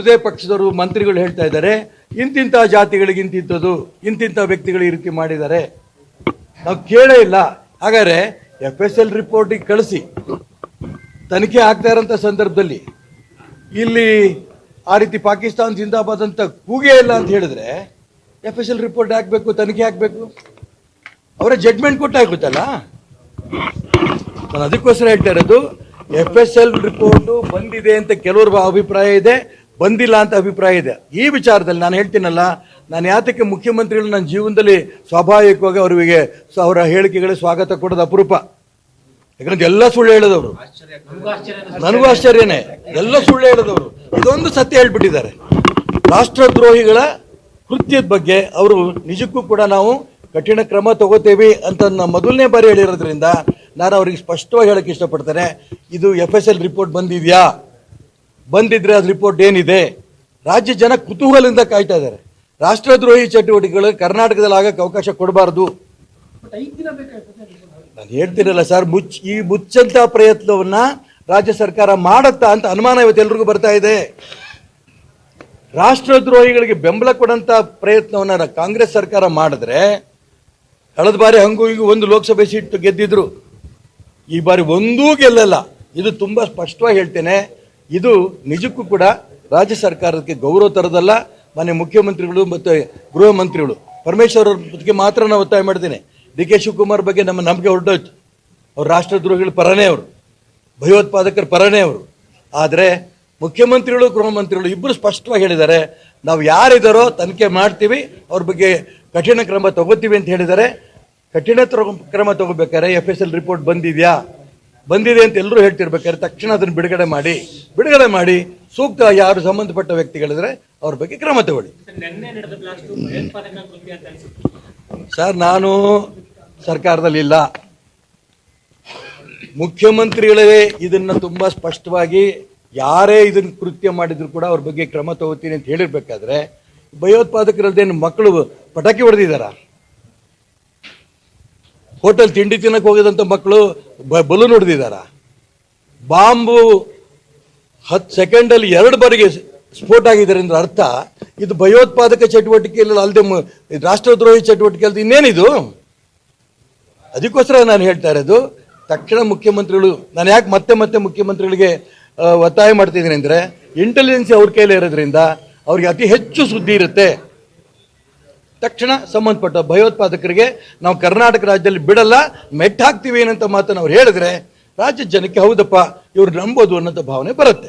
ಯಾವುದೇ ಪಕ್ಷದವರು ಮಂತ್ರಿಗಳು ಹೇಳ್ತಾ ಇದ್ದಾರೆ ಇಂತಿಂಥ ಜಾತಿಗಳಿಗೆ ಇಂತಿಂಥದ್ದು ಇಂತಿಂಥ ವ್ಯಕ್ತಿಗಳು ಈ ರೀತಿ ಮಾಡಿದ್ದಾರೆ. ನಾವು ಕೇಳೇ ಇಲ್ಲ. ಹಾಗಾದ್ರೆ ಎಫ್ ಎಸ್ ಎಲ್ ರಿಪೋರ್ಟಿಗೆ ಕಳಿಸಿ. ತನಿಖೆ ಆಗ್ತಾ ಇರೋಂಥ ಸಂದರ್ಭದಲ್ಲಿ, ಇಲ್ಲಿ ಆ ರೀತಿ ಪಾಕಿಸ್ತಾನ ಜಿಂದಾಬಾದ್ ಅಂತ ಕೂಗೇ ಇಲ್ಲ ಅಂತ ಹೇಳಿದ್ರೆ ಎಫ್ ಎಸ್ ಎಲ್ ರಿಪೋರ್ಟ್ ಹಾಕ್ಬೇಕು, ತನಿಖೆ ಹಾಕ್ಬೇಕು? ಅವರ ಜಡ್ಮೆಂಟ್ ಕೊಟ್ಟಾಗುತ್ತಲ್ಲ ನಾನು ಅದಕ್ಕೋಸ್ಕರ ಹೇಳ್ತಾ ಇರೋದು ಎಫ್ ಎಸ್ ಎಲ್ ರಿಪೋರ್ಟು ಬಂದಿದೆ ಅಂತ ಕೆಲವ್ರ ಅಭಿಪ್ರಾಯ ಇದೆ. ಬಂದಿಲ್ಲ ಅಂತ ಅಭಿಪ್ರಾಯ ಇದೆ. ಈ ವಿಚಾರದಲ್ಲಿ ನಾನು ಹೇಳ್ತೀನಲ್ಲ, ನಾನು ಯಾತಕ್ಕೆ ಮುಖ್ಯಮಂತ್ರಿಗಳು ನನ್ನ ಜೀವನದಲ್ಲಿ ಸ್ವಾಭಾವಿಕವಾಗಿ ಅವರಿಗೆ ಅವರ ಹೇಳಿಕೆಗಳಿಗೆ ಸ್ವಾಗತ ಕೊಡೋದು ಅಪರೂಪ. ಯಾಕಂದ್ರೆ ಎಲ್ಲ ಸುಳ್ಳು ಹೇಳೋದವರು. ನನಗೂ ಆಶ್ಚರ್ಯನೇ. ಎಲ್ಲ ಸುಳ್ಳು ಹೇಳಿದವರು. ಇದೊಂದು ಸತ್ಯ ಹೇಳ್ಬಿಟ್ಟಿದ್ದಾರೆ. ರಾಷ್ಟ್ರದ್ರೋಹಿಗಳ ಕೃತ್ಯದ ಬಗ್ಗೆ ಅವರು ನಿಜಕ್ಕೂ ಕೂಡ ನಾವು ಕಠಿಣ ಕ್ರಮ ತಗೋತೇವೆ ಅಂತ ನಾನು ಮೊದಲನೇ ಬಾರಿ ಹೇಳಿರೋದ್ರಿಂದ ನಾನು ಅವ್ರಿಗೆ ಸ್ಪಷ್ಟವಾಗಿ ಹೇಳಕ್ಕೆ ಇಷ್ಟಪಡ್ತೇನೆ. ಇದು ಎಫ್ ಎಸ್ ಎಲ್ ರಿಪೋರ್ಟ್ ಬಂದಿದೆಯಾ? ಬಂದಿದ್ರೆ ಅದು ರಿಪೋರ್ಟ್ ಏನಿದೆ? ರಾಜ್ಯ ಜನ ಕುತೂಹಲದಿಂದ ಕಾಯ್ತಾ ಇದ್ದಾರೆ. ರಾಷ್ಟ್ರದ್ರೋಹಿ ಚಟುವಟಿಕೆಗಳು ಕರ್ನಾಟಕದಲ್ಲಿ ಆಗಕ್ಕೆ ಅವಕಾಶ ಕೊಡಬಾರ್ದು. ನಾನು ಹೇಳ್ತೀರಲ್ಲ ಸರ್ ಮುಚ್ಚ ಈ ಮುಚ್ಚಂತ ಪ್ರಯತ್ನವನ್ನ ರಾಜ್ಯ ಸರ್ಕಾರ ಮಾಡುತ್ತಾ ಅಂತ ಅನುಮಾನ ಇವತ್ತು ಎಲ್ರಿಗೂ ಬರ್ತಾ ಇದೆ. ರಾಷ್ಟ್ರದ್ರೋಹಿಗಳಿಗೆ ಬೆಂಬಲ ಕೊಡಂತ ಪ್ರಯತ್ನವನ್ನ ಕಾಂಗ್ರೆಸ್ ಸರ್ಕಾರ ಮಾಡಿದ್ರೆ, ಕಳೆದ ಬಾರಿ ಹಂಗೂ ಹೀಗೂ ಒಂದು ಲೋಕಸಭೆ ಸೀಟ್ ಗೆದ್ದಿದ್ರು. ಈ ಬಾರಿ ಒಂದೂ ಗೆಲ್ಲಲ್ಲ. ಇದು ತುಂಬಾ ಸ್ಪಷ್ಟವಾಗಿ ಹೇಳ್ತೇನೆ. ಇದು ನಿಜಕ್ಕೂ ಕೂಡ ರಾಜ್ಯ ಸರ್ಕಾರಕ್ಕೆ ಗೌರವ ತರದಲ್ಲ, ಮಾನ್ಯ ಮುಖ್ಯಮಂತ್ರಿಗಳು ಮತ್ತು ಗೃಹ ಮಂತ್ರಿಗಳು. ಪರಮೇಶ್ವರ್ ಅವ್ರ ಬಗ್ಗೆ ಮಾತ್ರ ನಾನು ಒತ್ತಾಯ ಮಾಡ್ತೀನಿ. ಡಿ ಕೆ ಶಿವಕುಮಾರ್ ಬಗ್ಗೆ ನಮ್ಮ ನಂಬಿಕೆ ಹೊರಟೋಯ್ತು. ಅವ್ರು ರಾಷ್ಟ್ರದ್ರೋಹಿಗಳ ಪರನೇ ಅವರು. ಭಯೋತ್ಪಾದಕರ ಪರನೇ ಅವರು. ಆದರೆ ಮುಖ್ಯಮಂತ್ರಿಗಳು, ಗೃಹ ಮಂತ್ರಿಗಳು ಇಬ್ಬರು ಸ್ಪಷ್ಟವಾಗಿ ಹೇಳಿದ್ದಾರೆ, ನಾವು ಯಾರಿದ್ದಾರೋ ತನಿಖೆ ಮಾಡ್ತೀವಿ, ಅವ್ರ ಬಗ್ಗೆ ಕಠಿಣ ಕ್ರಮ ತಗೋತೀವಿ ಅಂತ ಹೇಳಿದ್ದಾರೆ. ಕಠಿಣ ಕ್ರಮ ತಗೋಬೇಕಾದ್ರೆ ಎಫ್ ಎಸ್ ಎಲ್ ರಿಪೋರ್ಟ್ ಬಂದಿದೆಯಾ? ಬಂದಿದೆ ಅಂತ ಎಲ್ಲರೂ ಹೇಳ್ತಿರ್ಬೇಕಾದ್ರೆ ತಕ್ಷಣ ಅದನ್ನು ಬಿಡುಗಡೆ ಮಾಡಿ ಬಿಡುಗಡೆ ಮಾಡಿ ಸೂಕ್ತ ಯಾರು ಸಂಬಂಧಪಟ್ಟ ವ್ಯಕ್ತಿಗಳಿದ್ರೆ ಅವ್ರ ಬಗ್ಗೆ ಕ್ರಮ ತಗೊಳ್ಳಿ. ಸರ್ ನಾನು ಸರ್ಕಾರದಲ್ಲಿ ಇಲ್ಲ. ಮುಖ್ಯಮಂತ್ರಿಗಳೇ ಇದನ್ನ ತುಂಬಾ ಸ್ಪಷ್ಟವಾಗಿ ಯಾರೇ ಇದನ್ನ ಕೃತ್ಯ ಮಾಡಿದ್ರು ಕೂಡ ಅವ್ರ ಬಗ್ಗೆ ಕ್ರಮ ತಗೋತೀನಿ ಅಂತ ಹೇಳಿರ್ಬೇಕಾದ್ರೆ ಭಯೋತ್ಪಾದಕರದ್ದೇನು ಮಕ್ಕಳು ಪಟಾಕಿ ಹೊಡೆದಿದ್ದಾರ? ಹೋಟೆಲ್ ತಿಂಡಿ ತಿನ್ನಕ್ಕೆ ಹೋಗಿದಂಥ ಮಕ್ಕಳು ಬಲೂನ್ ಹೊಡೆದಿದ್ದಾರ ಬಾಂಬು ಹತ್ತು ಸೆಕೆಂಡಲ್ಲಿ ಎರಡು ಬಾರಿಗೆ ಸ್ಫೋಟ ಆಗಿದ್ದಾರೆ ಅಂದ್ರೆ ಅರ್ಥ, ಇದು ಭಯೋತ್ಪಾದಕ ಚಟುವಟಿಕೆ ಇಲ್ಲ ಅಲ್ಲದೆ ರಾಷ್ಟ್ರದ್ರೋಹಿ ಚಟುವಟಿಕೆ ಅಲ್ಲದೆ ಇನ್ನೇನಿದು? ಅದಕ್ಕೋಸ್ಕರ ನಾನು ಹೇಳ್ತಾ ಇರೋದು, ತಕ್ಷಣ ಮುಖ್ಯಮಂತ್ರಿಗಳು, ನಾನು ಯಾಕೆ ಮತ್ತೆ ಮತ್ತೆ ಮುಖ್ಯಮಂತ್ರಿಗಳಿಗೆ ಒತ್ತಾಯ ಮಾಡ್ತಿದ್ದೀನಿ ಅಂದರೆ ಇಂಟೆಲಿಜೆನ್ಸಿ ಅವ್ರ ಕೈಲಿ ಇರೋದ್ರಿಂದ ಅವ್ರಿಗೆ ಅತಿ ಹೆಚ್ಚು ಸುದ್ದಿ ಇರುತ್ತೆ. ತಕ್ಷಣ ಸಂಬಂಧಪಟ್ಟ ಭಯೋತ್ಪಾದಕರಿಗೆ ನಾವು ಕರ್ನಾಟಕ ರಾಜ್ಯದಲ್ಲಿ ಬಿಡಲ್ಲ, ಮೆಟ್ಟ ಹಾಕ್ತೀವಿ ಏನಂತ ಮಾತನ್ನು ಅವ್ರು ಹೇಳಿದ್ರೆ ರಾಜ್ಯ ಜನಕ್ಕೆ ಹೌದಪ್ಪ, ಇವ್ರು ನಂಬೋದು ಅನ್ನೋಂಥ ಭಾವನೆ ಬರುತ್ತೆ.